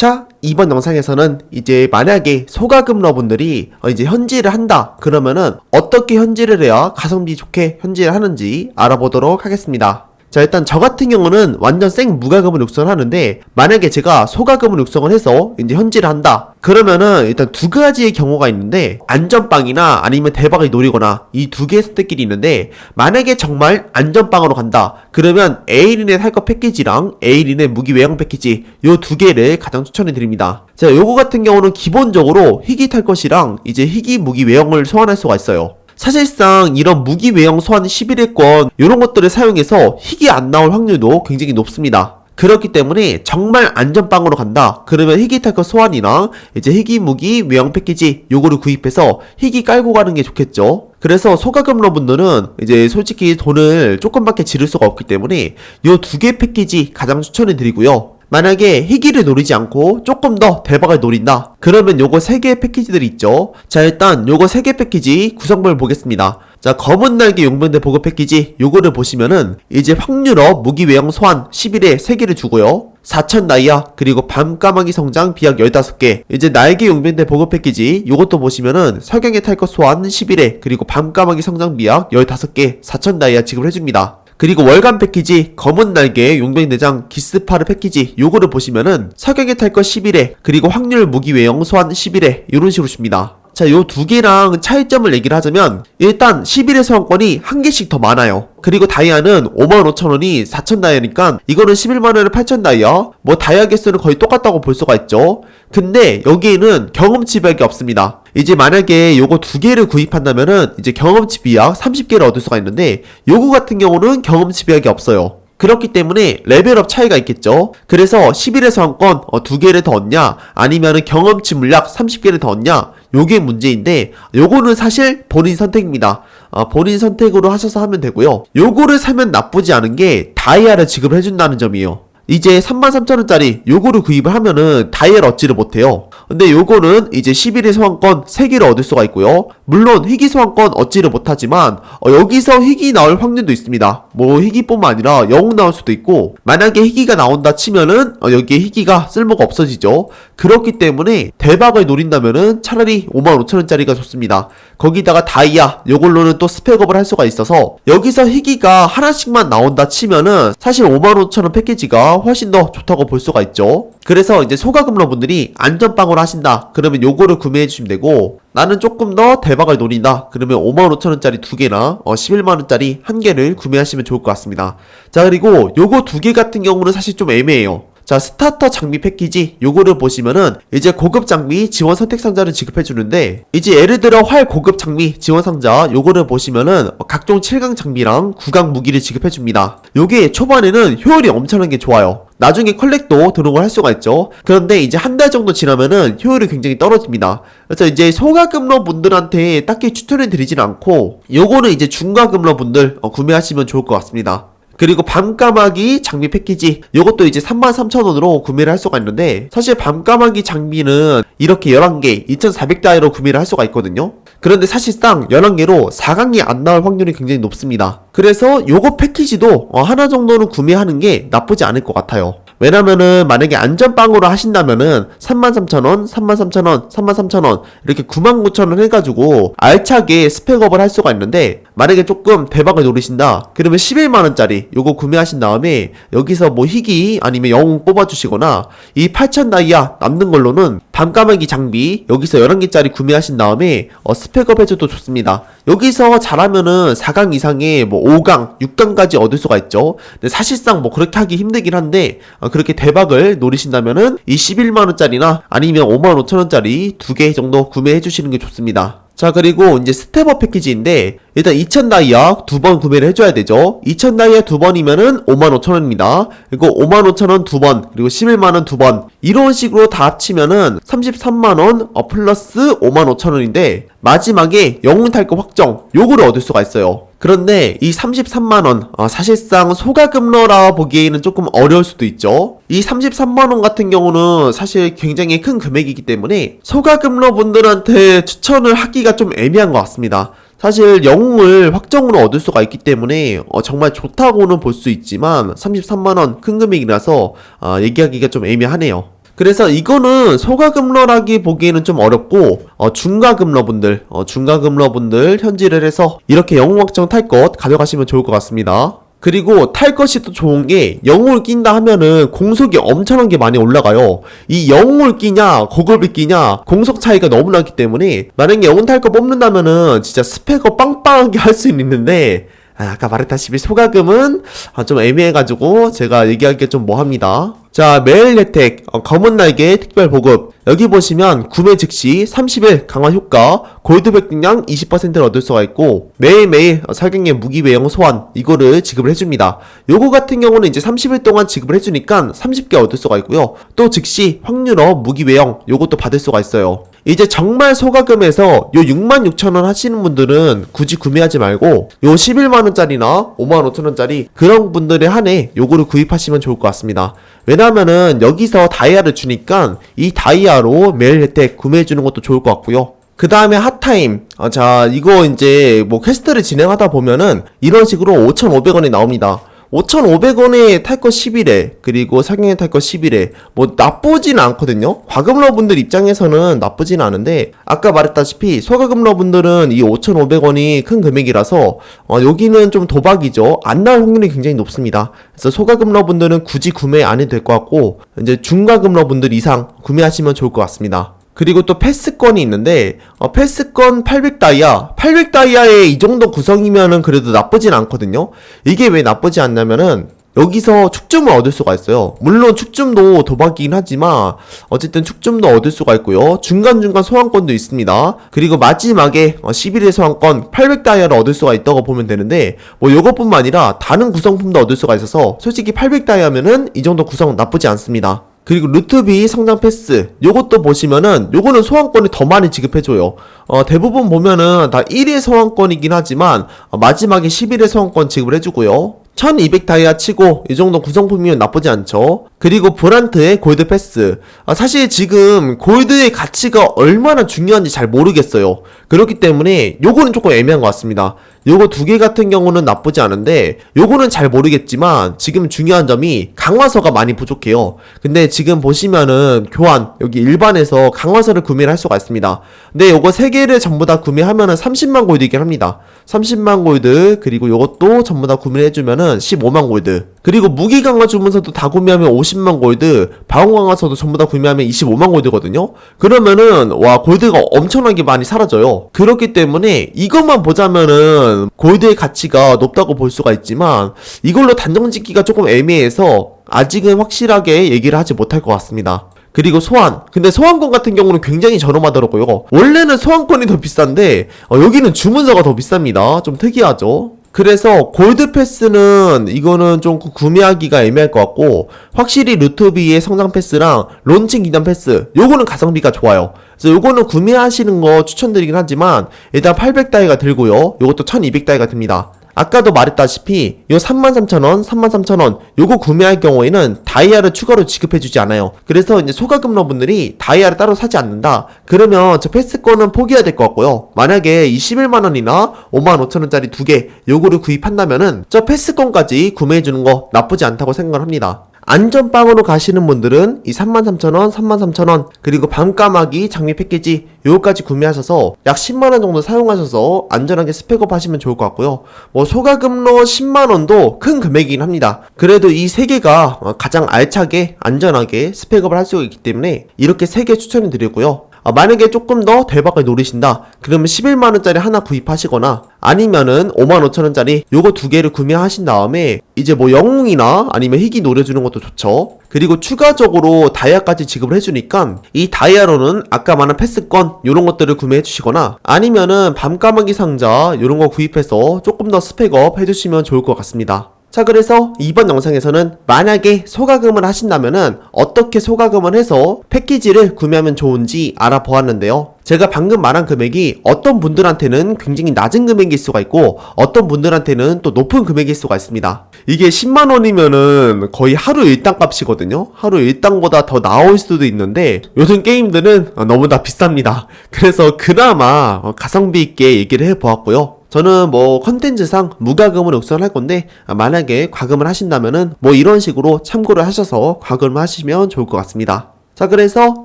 자, 이번 영상에서는 이제 만약에 소가금러분들이 어, 이제 현질을 한다. 그러면은 어떻게 현질을 해야 가성비 좋게 현질을 하는지 알아보도록 하겠습니다. 자, 일단 저 같은 경우는 완전 생 무가금을 육성을 하는데 만약에 제가 소가금을 육성을 해서 이제 현질을 한다. 그러면은 일단 두 가지의 경우가 있는데 안전빵이나 아니면 대박을 노리거나 이 두 개의 선택길이 있는데 만약에 정말 안전빵으로 간다. 그러면 에이린의 살것 패키지랑 에이린의 무기 외형 패키지 요 두 개를 가장 추천해 드립니다. 자, 요거 같은 경우는 기본적으로 희귀 탈 것이랑 이제 희귀 무기 외형을 소환할 수가 있어요. 사실상 이런 무기 외형 소환 11회권 이런 것들을 사용해서 희귀 안 나올 확률도 굉장히 높습니다. 그렇기 때문에 정말 안전빵으로 간다. 그러면 희귀 탈거 소환이랑 이제 희귀 무기 외형 패키지 요거를 구입해서 희귀 깔고 가는 게 좋겠죠. 그래서 소가금러 분들은 이제 솔직히 돈을 조금밖에 지를 수가 없기 때문에 요 두 개 패키지 가장 추천해 드리고요. 만약에 희귀를 노리지 않고 조금 더 대박을 노린다. 그러면 요거 세 개의 패키지들이 있죠. 자, 일단 요거 세개 패키지 구성물 보겠습니다. 자, 검은 날개 용병대 보급 패키지 요거를 보시면은 이제 확률업 무기 외형 소환 11에 3개를 주고요. 4천 나이아 그리고 밤까마귀 성장 비약 15개 이제 날개 용병대 보급 패키지 요것도 보시면은 석양의 탈것 소환 11회 그리고 밤까마귀 성장 비약 15개 4천 나이아 지급을 해줍니다. 그리고 월간 패키지 검은 날개 용병 대장 기스파르 패키지 요거를 보시면은 석양의 탈 것 11회 그리고 확률 무기 외형 소환 11회 이런 식으로 줍니다. 자, 요 두 개랑 차이점을 얘기를 하자면 일단 11의 소환권이 한 개씩 더 많아요. 그리고 다이아는 55,000원이 4,000 다이아니까 이거는 11만원에 8,000 다이아 뭐 다이아 개수는 거의 똑같다고 볼 수가 있죠. 근데 여기에는 경험치 비약이 없습니다. 이제 만약에 요거 두 개를 구입한다면은 이제 경험치 비약 30개를 얻을 수가 있는데 요거 같은 경우는 경험치 비약이 없어요. 그렇기 때문에 레벨업 차이가 있겠죠. 그래서 11에서 한건 어, 두 개를 더 얻냐, 아니면은 경험치 물약 30개를 더 얻냐, 요게 문제인데, 요거는 사실 본인 선택입니다. 어, 본인 선택으로 하셔서 하면 되고요. 요거를 사면 나쁘지 않은 게 다이아를 지급을 해준다는 점이에요. 이제 33,000원짜리 요거를 구입을 하면은 다이아를 얻지를 못해요. 근데 요거는 이제 11의 소환권 3개를 얻을 수가 있고요. 물론 희귀 소환권 얻지를 못하지만 어, 여기서 희귀 나올 확률도 있습니다. 뭐 희귀뿐만 아니라 영웅 나올 수도 있고 만약에 희귀가 나온다 치면은 어, 여기에 희귀가 쓸모가 없어지죠. 그렇기 때문에 대박을 노린다면은 차라리 55,000원짜리가 좋습니다. 거기다가 다이아 요걸로는 또 스펙업을 할 수가 있어서 여기서 희귀가 하나씩만 나온다 치면은 사실 55,000원 패키지가 훨씬 더 좋다고 볼 수가 있죠. 그래서 이제 소가금러 분들이 안전빵으로 하신다. 그러면 요거를 구매해 주시면 되고 나는 조금 더 대박을 노린다. 그러면 55,000원짜리 두 개나 어, 11만원짜리 한 개를 구매하시면 좋을 것 같습니다. 자 그리고 요거 두 개 같은 경우는 사실 좀 애매해요. 자 스타터 장비 패키지 요거를 보시면은 이제 고급 장비 지원 선택 상자를 지급해 주는데 이제 예를 들어 활 고급 장비 지원 상자 요거를 보시면은 각종 7강 장비랑 9강 무기를 지급해 줍니다 요게 초반에는 효율이 엄청나게 좋아요 나중에 컬렉도 등록을 할 수가 있죠. 그런데 이제 한 달 정도 지나면은 효율이 굉장히 떨어집니다. 그래서 이제 소가금러 분들한테 딱히 추천해 드리진 않고 요거는 이제 중가금러 분들 어, 구매하시면 좋을 것 같습니다. 그리고 밤까마귀 장비 패키지. 요것도 이제 33,000원으로 구매를 할 수가 있는데 사실 밤까마귀 장비는 이렇게 11개 2,400다이로 구매를 할 수가 있거든요. 그런데 사실상 11개로 4강이 안 나올 확률이 굉장히 높습니다. 그래서 요거 패키지도 어, 하나 정도는 구매하는 게 나쁘지 않을 것 같아요 왜냐면은 만약에 안전빵으로 하신다면은 33,000원, 33,000원, 33,000원 이렇게 99,000원 해가지고 알차게 스펙업을 할 수가 있는데 만약에 조금 대박을 노리신다. 그러면 11만원짜리 요거 구매하신 다음에 여기서 뭐 희귀 아니면 영웅 뽑아주시거나 이 8,000 다이아 남는 걸로는 밤까마귀 장비 여기서 11개짜리 구매하신 다음에 어, 스펙업 해줘도 좋습니다. 여기서 잘하면은 4강 이상의 뭐 5강, 6강까지 얻을 수가 있죠. 근데 사실상 뭐 그렇게 하기 힘들긴 한데 어, 그렇게 대박을 노리신다면은 이 11만원짜리나 아니면 55,000원짜리 두 개 정도 구매해 주시는 게 좋습니다 자 그리고 이제 스텝업 패키지인데 일단 2000 다이아 두 번 구매를 해줘야 되죠. 2000 다이아 두 번이면은 55,000원입니다. 그리고 55,000원 두 번 그리고 11만원 두 번. 이런 식으로 다 합치면은 33만원 어, 플러스 55,000원인데 마지막에 영웅 탈거 확정 요거를 얻을 수가 있어요 그런데 이 33만원 어, 사실상 소가금러라 보기에는 조금 어려울 수도 있죠. 이 33만원 같은 경우는 사실 굉장히 큰 금액이기 때문에 소가금러 분들한테 추천을 하기가 좀 애매한 것 같습니다. 사실 영웅을 확정으로 얻을 수가 있기 때문에 어, 정말 좋다고는 볼 수 있지만 33만원 큰 금액이라서 어, 얘기하기가 좀 애매하네요 그래서 이거는 소가금러라기 보기에는 좀 어렵고 어, 중가금러분들 어, 중가금러분들 현질을 해서 이렇게 영웅 확정 탈 것 가져가시면 좋을 것 같습니다. 그리고 탈 것이 또 좋은 게 영웅을 낀다 하면은 공속이 엄청난 게 많이 올라가요. 이 영웅을 끼냐 고급을 끼냐 공속 차이가 너무 나기 때문에 만약에 영웅 탈 거 뽑는다면은 진짜 스펙업 빵빵하게 할 수 있는데 아, 아까 말했다시피 소가금은 아, 좀 애매해가지고 제가 얘기하기 좀 뭐합니다. 자 매일 혜택 어, 검은 날개 특별 보급 여기 보시면 구매 즉시 30일 강화 효과 골드 획득량 20%를 얻을 수가 있고 매일매일 어, 설경의 무기 외형 소환 이거를 지급을 해줍니다. 요거 같은 경우는 이제 30일 동안 지급을 해주니까 30개 얻을 수가 있고요. 또 즉시 확률업 무기 외형 요것도 받을 수가 있어요. 이제 정말 소가금에서 요 66,000원 하시는 분들은 굳이 구매하지 말고 요 11만원짜리나 55,000원짜리 그런 분들에 한해 요거를 구입하시면 좋을 것 같습니다. 왜냐 면은 여기서 다이아를 주니까 이 다이아로 매일 혜택 구매해주는 것도 좋을 것 같고요. 그 다음에 핫타임. 아, 자, 이거 이제 뭐 퀘스트를 진행하다 보면은 이런 식으로 5,500원이 나옵니다. 5,500원에 탈 거 11회, 그리고 상경에 탈 거 11회. 뭐 나쁘진 않거든요? 과금러분들 입장에서는 나쁘진 않은데, 아까 말했다시피 소가금러분들은 이 5,500원이 큰 금액이라서, 어, 여기는 좀 도박이죠. 안 나올 확률이 굉장히 높습니다. 그래서 소가금러분들은 굳이 구매 안 해도 될 것 같고, 이제 중가금러분들 이상 구매하시면 좋을 것 같습니다. 그리고 또 패스권이 있는데 어, 패스권 800다이아. 800다이아에 이 정도 구성이면은 그래도 나쁘진 않거든요. 이게 왜 나쁘지 않냐면은 여기서 축점을 얻을 수가 있어요. 물론 축점도 도박이긴 하지만 어쨌든 축점도 얻을 수가 있고요. 중간중간 소환권도 있습니다. 그리고 마지막에 어, 11회 소환권 800다이아를 얻을 수가 있다고 보면 되는데 뭐 요것뿐만 아니라 다른 구성품도 얻을 수가 있어서 솔직히 800다이아면은 이 정도 구성 나쁘지 않습니다 그리고 루트비 성장 패스 요것도 보시면은 요거는 소환권이 더 많이 지급해줘요. 어, 대부분 보면은 다 1회 소환권이긴 하지만 어, 마지막에 11회 소환권 지급을 해주고요. 1200 다이아 치고 이 정도 구성품이면 나쁘지 않죠 그리고 브란트의 골드 패스. 아, 사실 지금 골드의 가치가 얼마나 중요한지 잘 모르겠어요. 그렇기 때문에 요거는 조금 애매한 것 같습니다. 요거 두 개 같은 경우는 나쁘지 않은데 요거는 잘 모르겠지만 지금 중요한 점이 강화서가 많이 부족해요. 근데 지금 보시면은 교환 여기 일반에서 강화서를 구매를 할 수가 있습니다. 근데 요거 세 개를 전부 다 구매하면은 30만 골드이긴 합니다. 30만 골드 그리고 요것도 전부 다 구매를 해주면은 15만 골드 그리고 무기 강화 주문서도 다 구매하면 50만 골드 방어 강화서도 전부 다 구매하면 25만 골드거든요 그러면은 와 골드가 엄청나게 많이 사라져요 그렇기 때문에 이것만 보자면은 골드의 가치가 높다고 볼 수가 있지만 이걸로 단정 짓기가 조금 애매해서 아직은 확실하게 얘기를 하지 못할 것 같습니다 그리고 소환. 근데 소환권 같은 경우는 굉장히 저렴하더라고요. 원래는 소환권이 더 비싼데 어, 여기는 주문서가 더 비쌉니다. 좀 특이하죠. 그래서 골드 패스는 이거는 좀 구매하기가 애매할 것 같고 확실히 루트비의 성장 패스랑 론칭 기념 패스 요거는 가성비가 좋아요. 그래서 요거는 구매하시는 거 추천드리긴 하지만 일단 800 다이가 들고요. 요것도 1200 다이가 듭니다. 아까도 말했다시피 요 33,000원, 33,000원 요거 구매할 경우에는 다이아를 추가로 지급해 주지 않아요. 그래서 이제 소가금러분들이 다이아를 따로 사지 않는다. 그러면 저 패스권은 포기해야 될 것 같고요. 만약에 21만원이나 55,000원짜리 두 개 요거를 구입한다면은 저 패스권까지 구매해 주는 거 나쁘지 않다고 생각을 합니다. 안전빵으로 가시는 분들은 이 33,000원, 33,000원, 그리고 밤까마귀 장미 패키지 요거까지 구매하셔서 약 10만원 정도 사용하셔서 안전하게 스펙업 하시면 좋을 것 같고요. 뭐 소가금로 10만원도 큰 금액이긴 합니다. 그래도 이 세 개가 가장 알차게 안전하게 스펙업을 할 수 있기 때문에 이렇게 세 개 추천해 드리고요. 아, 만약에 조금 더 대박을 노리신다 그러면 11만원짜리 하나 구입하시거나 아니면은 55,000원짜리 요거 두 개를 구매하신 다음에 이제 뭐 영웅이나 아니면 희귀 노려주는 것도 좋죠. 그리고 추가적으로 다이아까지 지급을 해주니까 이 다이아로는 아까 말한 패스권 요런 것들을 구매해 주시거나 아니면은 밤까마귀 상자 요런 거 구입해서 조금 더 스펙업 해주시면 좋을 것 같습니다 자 그래서 이번 영상에서는 만약에 소가금을 하신다면은 어떻게 소가금을 해서 패키지를 구매하면 좋은지 알아보았는데요. 제가 방금 말한 금액이 어떤 분들한테는 굉장히 낮은 금액일 수가 있고 어떤 분들한테는 또 높은 금액일 수가 있습니다. 이게 10만 원이면은 거의 하루 일당 값이거든요. 하루 일당보다 더 나올 수도 있는데 요즘 게임들은 너무 다 비쌉니다. 그래서 그나마 가성비 있게 얘기를 해보았고요 저는 뭐 컨텐츠상 무과금을 육성할 건데 만약에 과금을 하신다면은 뭐 이런 식으로 참고를 하셔서 과금을 하시면 좋을 것 같습니다. 자, 그래서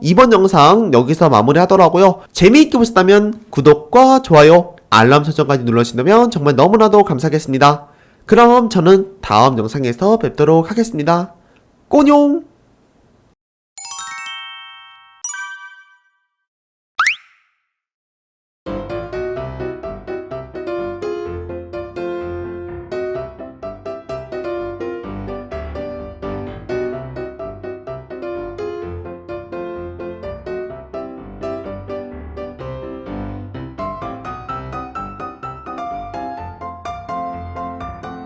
이번 영상 여기서 마무리 하더라고요. 재미있게 보셨다면 구독과 좋아요, 알람 설정까지 눌러주시면 정말 너무나도 감사하겠습니다. 그럼 저는 다음 영상에서 뵙도록 하겠습니다. 꼬뇽!